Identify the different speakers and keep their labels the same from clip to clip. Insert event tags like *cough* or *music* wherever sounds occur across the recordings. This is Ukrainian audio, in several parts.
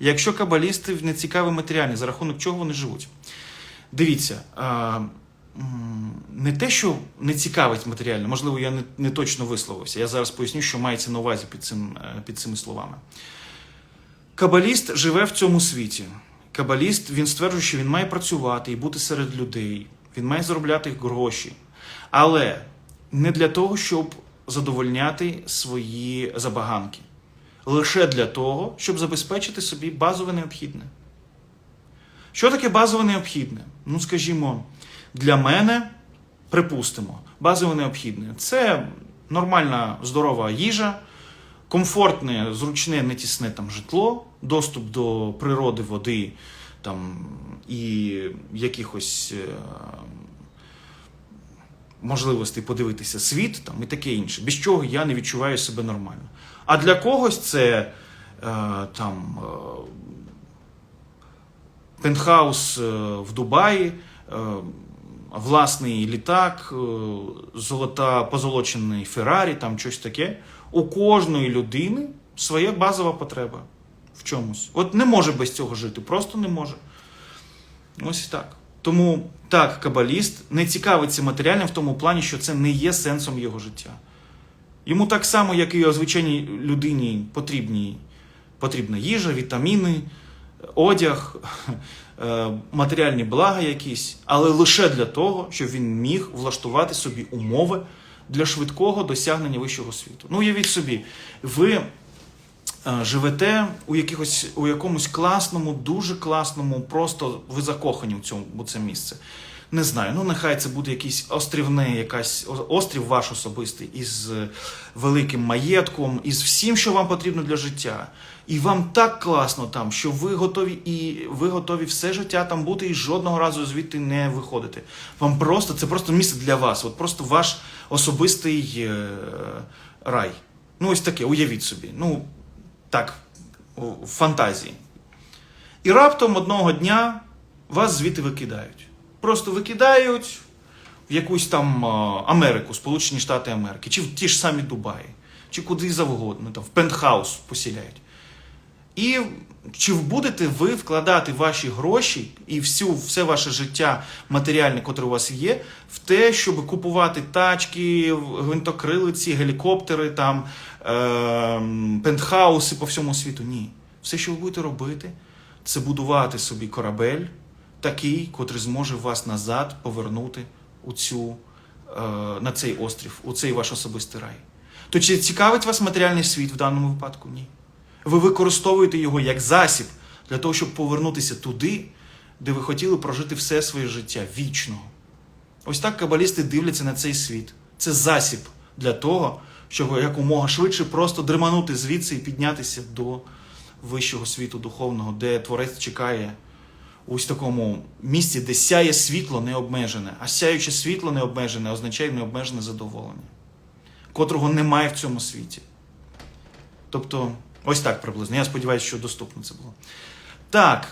Speaker 1: Якщо кабалісти не цікаві матеріальні, за рахунок чого вони живуть? Дивіться, не те, що не цікавить матеріально, можливо, я не, не точно висловився. Я зараз поясню, що мається на увазі під, цим, е, під цими словами. Кабаліст живе в цьому світі. Кабаліст він стверджує, що він має працювати і бути серед людей, він має заробляти гроші. Але не для того, щоб задовольняти свої забаганки. Лише для того, щоб забезпечити собі базове необхідне. Що таке базове необхідне? Ну, скажімо, для мене, припустимо, базове необхідне це нормальна здорова їжа, комфортне, зручне, нетісне там житло, доступ до природи, води там, і якихось е, можливостей подивитися світ там, і таке інше, без чого я не відчуваю себе нормально. А для когось це е, там. Е, пентхаус е, в Дубаї, е, власний літак, е, золота позолочений Феррарі, там щось таке. У кожної людини своя базова потреба в чомусь. От не може без цього жити, просто не може. Ось і так. Тому так, кабаліст не цікавиться матеріальним в тому плані, що це не є сенсом його життя. Йому так само, як і звичайній людині потрібні, потрібна їжа, вітаміни, одяг, *laughs* е, матеріальні блага якісь, але лише для того, щоб він міг влаштувати собі умови для швидкого досягнення вищого світу. Ну, уявіть собі, ви живете у, якихось, у якомусь класному, дуже класному, просто ви закохані в цьому у це місце. Не знаю, ну нехай це буде якийсь острівне, якась острів ваш особистий із е, великим маєтком, із всім, що вам потрібно для життя. І вам так класно там, що ви готові і ви готові все життя там бути і жодного разу звідти не виходити. Вам просто це просто місце для вас, от просто ваш особистий е, рай. Ну, ось таке, уявіть собі. Ну, так, в фантазії. І раптом одного дня вас звідти викидають. Просто викидають в якусь там Америку, Сполучені Штати Америки, чи в ті ж самі Дубаї, чи куди завгодно, там, в пентхаус посіляють. І чи будете ви вкладати ваші гроші і всю, все ваше життя матеріальне, котре у вас є, в те, щоб купувати тачки, гвинтокрилиці, гелікоптери, там, е- пентхауси по всьому світу? Ні. Все, що ви будете робити, це будувати собі корабель, такий, котрий зможе вас назад повернути у цю, е- на цей острів, у цей ваш особистий рай. То чи цікавить вас матеріальний світ в даному випадку? Ні. Ви використовуєте його як засіб для того, щоб повернутися туди, де ви хотіли прожити все своє життя вічного. Ось так кабалісти дивляться на цей світ. Це засіб для того, щоб якомога швидше просто дреманути звідси і піднятися до вищого світу духовного, де творець чекає у такому місці, де сяє світло необмежене. А сяюче світло необмежене означає необмежене задоволення, котрого немає в цьому світі. Тобто, ось так приблизно. Я сподіваюся, що доступно це було. Так,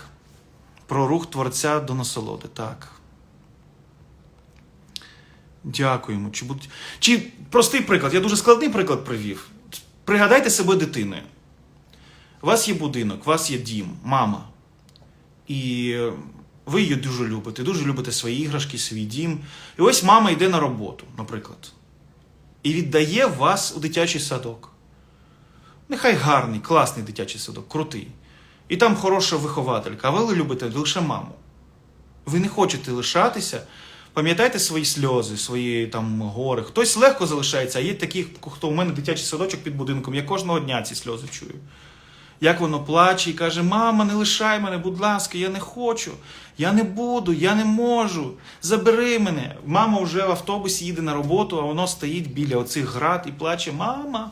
Speaker 1: про рух творця до насолоди. Так. Дякуємо. Чи, будуть... Чи простий приклад, я дуже складний приклад привів. Пригадайте себе дитиною. У вас є будинок, у вас є дім, мама. І ви її дуже любите, дуже любите свої іграшки, свій дім. І ось мама йде на роботу, наприклад, і віддає вас у дитячий садок. Нехай гарний, класний дитячий садок, крутий. І там хороша вихователька, а ви любите лише маму. Ви не хочете лишатися. Пам'ятайте свої сльози, свої там гори. Хтось легко залишається, а є такі, хто у мене дитячий садочок під будинком. Я кожного дня ці сльози чую. Як воно плаче і каже: Мама, не лишай мене, будь ласка, я не хочу, я не буду, я не можу. Забери мене. Мама вже в автобусі їде на роботу, а воно стоїть біля оцих град і плаче: Мама.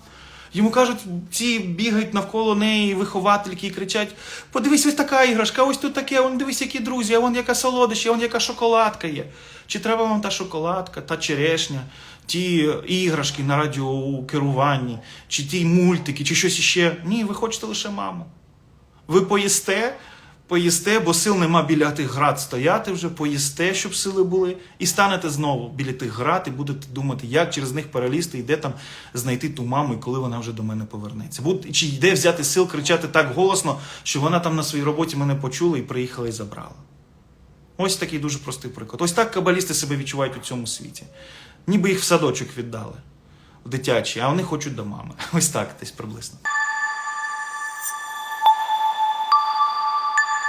Speaker 1: Йому кажуть, ці бігають навколо неї виховательки і кричать: подивись, ось така іграшка, ось тут таке, он дивись, які друзі, а вон яка солодощі, а вон яка шоколадка є. Чи треба вам та шоколадка, та черешня, ті іграшки на радіокеруванні, чи ті мультики, чи щось іще? Ні, ви хочете лише маму. Ви поїсте, поїсте, бо сил нема біля тих град стояти вже, поїсте, щоб сили були, і станете знову біля тих град і будете думати, як через них перелізти, і де там знайти ту маму, і коли вона вже до мене повернеться. Буд- Чи йде взяти сил кричати так голосно, що вона там на своїй роботі мене почула і приїхала і забрала. Ось такий дуже простий приклад. Ось так кабалісти себе відчувають у цьому світі. Ніби їх в садочок віддали в дитячий, а вони хочуть до мами. *laughs* Ось так десь приблизно.